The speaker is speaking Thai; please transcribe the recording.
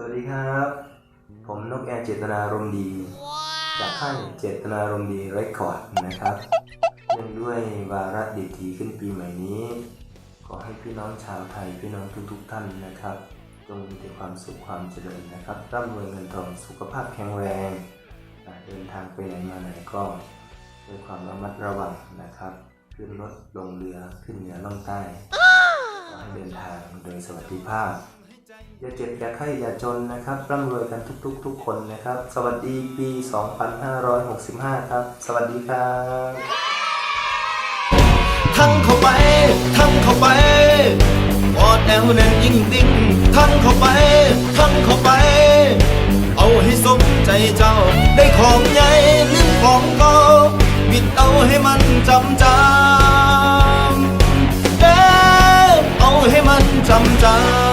สวัสดีครับ ผมนกแอร์เจตนารมณ์ดี จากค่ายเจตนารมณ์ดีเรคคอร์ดนะครับเนื่องด้วยวาระดิถีขึ้นปีใหม่นี้ ขอให้พี่น้องชาวไทยพี่น้องทุกๆ ท่านนะครับจงมีแต่ความสุขความเจริญนะครับร่ำรวยเงินทองสุขภาพแข็งแรงอ่าเดินทางไปไหนมาไหนก็ด้วยความระมัดระวังนะครับ ขึ้นรถลงเรือขึ้นเหนือล่องใต้ขอให้เดินทางโดยสวัสดิภาพ อย่าเจ็บอย่าไข้อย่าจนนะครับร่ำรวยกันทุกๆ ทุกคนนะครับ สวัสดีปี 2565 ครับ สวัสดีครับทั้งเข้าไปทั้งเข้าไปอดแนวแน่นยิ่งดิ่งทั้งเข้าไปทั้งเข้าไป เอาให้สมใจเจ้า ได้ของใหญ่ลืมของเก่าบิดเอาให้มันจำจำเด้อเอาให้มันจำจำ